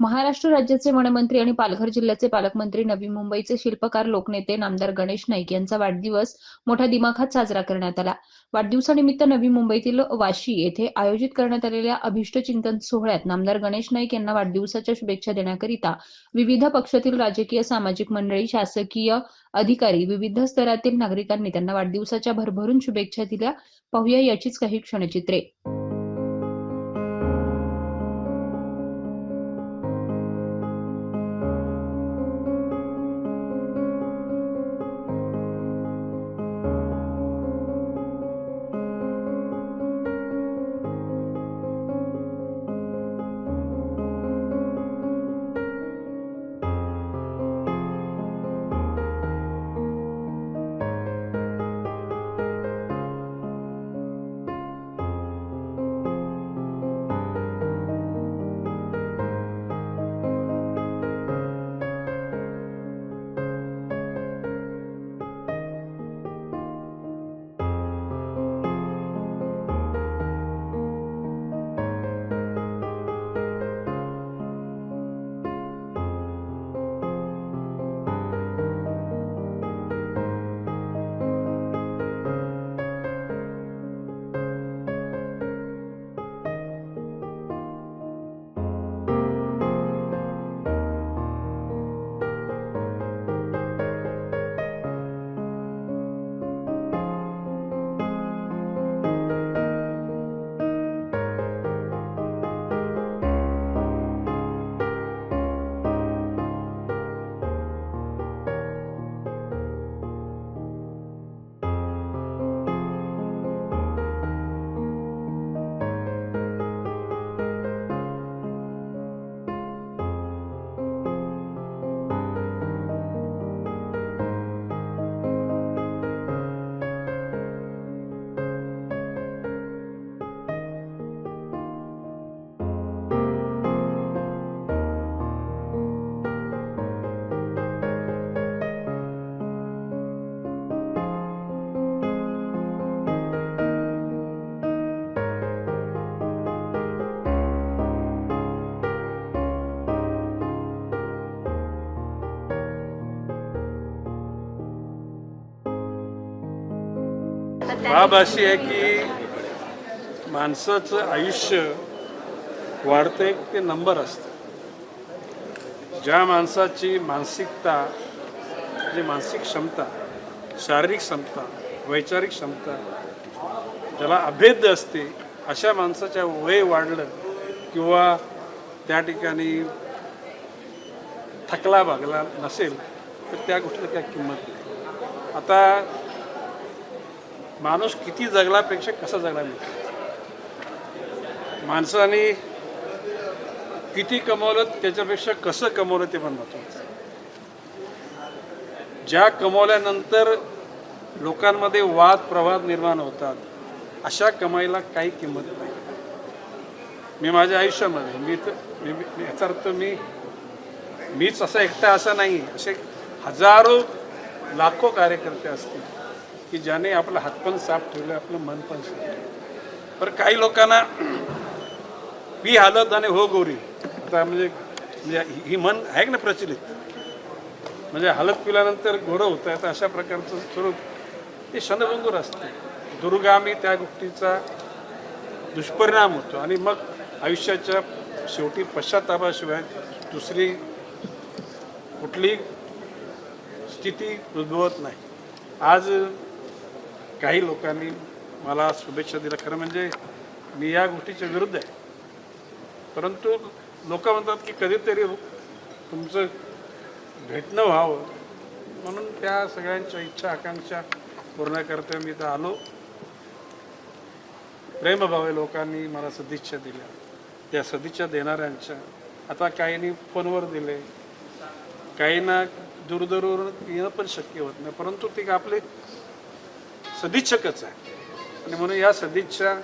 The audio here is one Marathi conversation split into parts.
महाराष्ट्र राज्याचे वनमंत्री आणि पालघर जिल्ह्याचे पालकमंत्री नवी मुंबईचे शिल्पकार लोकनेते नामदार गणेश नाईक यांचा वाढदिवस मोठ्या दिमाखात साजरा करण्यात आला. वाढदिवसानिमित्त नवी मुंबईतील वाशी येथे आयोजित करण्यात आलेल्या अभिष्ट चिंतन सोहळ्यात नामदार गणेश नाईक यांना वाढदिवसाच्या शुभेच्छा देण्याकरिता विविध पक्षातील राजकीय सामाजिक मंडळी शासकीय अधिकारी विविध स्तरातील नागरिकांनी त्यांना वाढदिवसाच्या भरभरून शुभेच्छा दिल्या. पाहूया याचीच काही क्षणचित्रे. बाब अशी आहे की माणसाचं आयुष्य वाढतं ते नंबर असतं. ज्या माणसाची मानसिकता जी मानसिक क्षमता शारीरिक क्षमता वैचारिक क्षमता ज्याला अभेद्य असते अशा माणसाच्या वय वाढलं किंवा त्या ठिकाणी थकला भागला नसेल तर त्या गोष्टीला काय किंमत नाही. आता माणूस किती जगलापेक्षा कसा जगला मिळतो माणसाने किती कमवलं त्याच्यापेक्षा कसं कमवलं ते पण महत्वाचं ज्या कमवल्यानंतर लोकांमध्ये वाद प्रवाद निर्माण होतात अशा कमाईला काही किंमत नाही. मी माझ्या आयुष्यामध्ये मी तर मी याचा अर्थ मी मीच असा एकटा असा नाही असे हजारो लाखो कार्यकर्ते असतील. की ज्याने आपलं हात पण साफ ठेवलं आपलं मन पण साफ ठेवलं. पण काही लोकांना पी हालत आणि हो गोरी आता म्हणजे म्हणजे ही- मन आहे ना प्रचलित? म्हणजे हालत पिल्यानंतर गोरं होतं आता अशा प्रकारचं स्वरूप ते क्षणभंगूर असते. दुर्गामी त्या गोष्टीचा दुष्परिणाम होतो आणि मग आयुष्याच्या शेवटी पश्चातापाशिवाय दुसरी कुठली स्थिती उद्भवत नाही. आज काही लोकांनी मला शुभेच्छा दिल्या. खरं म्हणजे मी या गोष्टीच्या विरुद्ध आहे. परंतु लोक म्हणतात की कधीतरी तुमचं भेटणं व्हावं म्हणून त्या सगळ्यांच्या इच्छा आकांक्षा पूर्ण करता मी इथं आलो. प्रेमभावे लोकांनी मला सदिच्छा दिल्या. त्या सदिच्छा देणाऱ्यांच्या आता काहींनी फोनवर दिले. काहींना दूरदूरवरून येणं पण शक्य होत नाही. परंतु ते आपले सदिच्छकच आहे. आणि म्हणून या सदिच्छा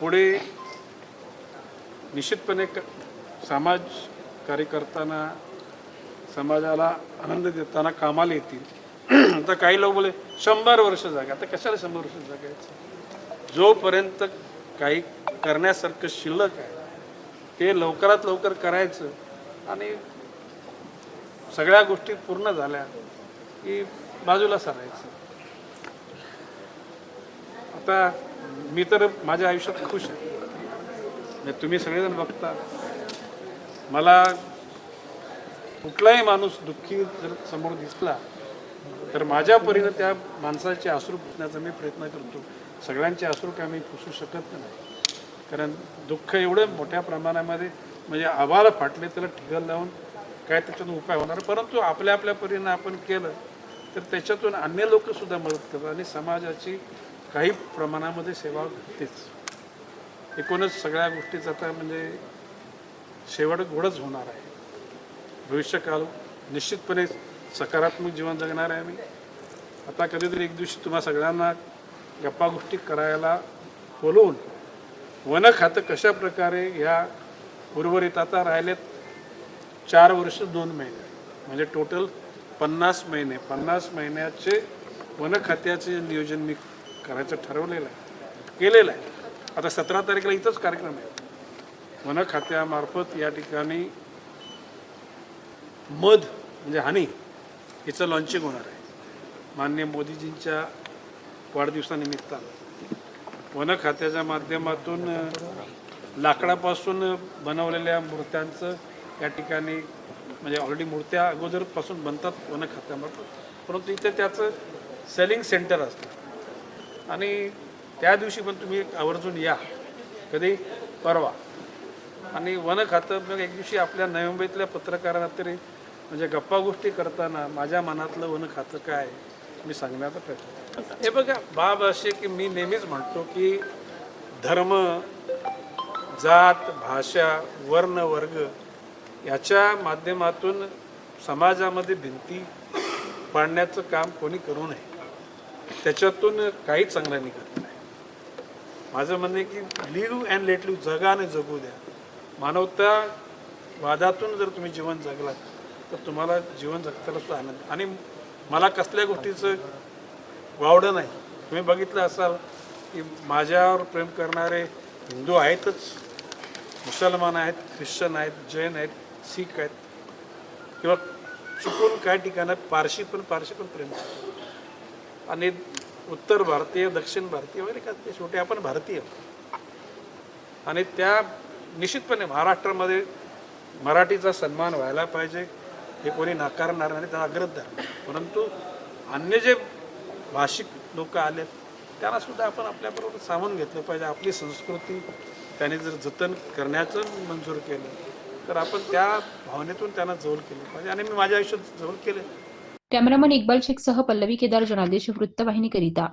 पुढे निश्चितपणे क समाज कार्य करताना समाजाला आनंद देताना कामाला येतील. आता काही लोक बोले शंभर वर्ष जागा. आता कशाला शंभर वर्ष जागायचं जोपर्यंत काही करण्यासारखं शिल्लक आहे ते लवकरात लवकर करायचं आणि सगळ्या गोष्टी पूर्ण झाल्या की बाजूला सरायचं. आता मी तर माझ्या आयुष्यात खुश आहे. तुम्ही सगळेजण बघता. मला कुठलाही माणूस दुःखी जर समोर दिसला तर माझ्या परीनं त्या माणसाचे अश्रू पुसण्याचा मी प्रयत्न करतो. सगळ्यांचे अश्रू काय मी पुसू शकत नाही. कारण दुःख एवढं मोठ्या प्रमाणामध्ये म्हणजे आभाळ फाटले त्याला ठिगल लावून काय त्याच्यातून उपाय होणार? परंतु आपल्या आपल्या परीनं आपण केलं तर त्याच्यातून अन्य लोकसुद्धा मदत करतात. आणि समाजाची काही प्रमाणामध्ये सेवा होतेच एकूणच सगळ्या गोष्टीचा आता म्हणजे शेवट गोडच होणार आहे. भविष्यकाल निश्चितपणे सकारात्मक जीवन जगणार आहे मी आता कधीतरी एक दिवशी तुम्हा सगळ्यांना गप्पा गोष्टी करायला बोलवून वन खातं कशा प्रकारे ह्या उर्वरित आता राहिलेत चार वर्ष दोन महिने. म्हणजे टोटल पन्नास महिने. पन्नास महिन्याचे वन खात्याचे नियोजन मी करायचं ठरवलेलं आहे. केलेलं आहे. आता सतरा तारखेला इथंच कार्यक्रम आहे. वन खात्यामार्फत या ठिकाणी मध म्हणजे हानी हिचं लॉन्चिंग होणार आहे. मान्य मोदीजींच्या वाढदिवसानिमित्तानं. वन खात्याच्या माध्यमातून लाकडापासून बनवलेल्या मूर्त्यांचं या ठिकाणी म्हणजे ऑलरेडी मूर्त्या अगोदरपासून बनतात वन खात्यामार्फत. परंतु इथे त्याचं सेलिंग सेंटर असतं. आणि त्या दिवशी पण तुम्ही आवर्जून या. कधी? परवा. आणि वन खातं मग एक दिवशी आपल्या नवी मुंबईतल्या पत्रकारांना तरी म्हणजे गप्पा गोष्टी करताना माझ्या मनातलं वन खातं काय मी सांगण्याचा प्रयत्न हे बघा बाब असे की मी नेहमीच म्हणतो की धर्म जात भाषा वर्ण वर्ग याच्या माध्यमातून समाजामध्ये भिंती पाडण्याचं काम कोणी करू नये. त्याच्यातून काही चांगलं निघत नाही. माझं म्हणणं आहे की लिव्ह अँड लेट लिव्ह जगा आणि जगू द्या. मानवता वादातून जर तुम्ही जीवन जगलात तर तुम्हाला जीवन जगताना सुद्धा आनंद आणि मला कसल्या गोष्टीचं वावडं नाही. तुम्ही बघितलं असाल की माझ्यावर प्रेम करणारे हिंदू आहेतच मुसलमान आहेत ख्रिश्चन आहेत जैन आहेत शीख आहेत. किंवा चुकून काही ठिकाणात पारशी पण पारशी पण प्रेम करतात. आणि उत्तर भारतीय दक्षिण भारतीय वगैरे का ते शेवटी आपण भारतीय. आणि त्या निश्चितपणे महाराष्ट्रामध्ये मराठीचा सन्मान व्हायला पाहिजे. हे कोणी नाकारणार नाही त्याला अग्रत धरणार परंतु अन्य जे भाषिक लोक आलेत त्यांना सुद्धा आपण आपल्याबरोबर सामावून घेतलं पाहिजे. आपली संस्कृती त्याने जर जतन करण्याचं मंजूर केलं तर आपण त्या भावनेतून त्यांना जवळ केलं पाहिजे. आणि मी माझ्या आयुष्यात जवळ केलं. कॅमेरामन इक्बाल शेखसह पल्लवी केदार जनादेश वृत्तवाहिनीकरिता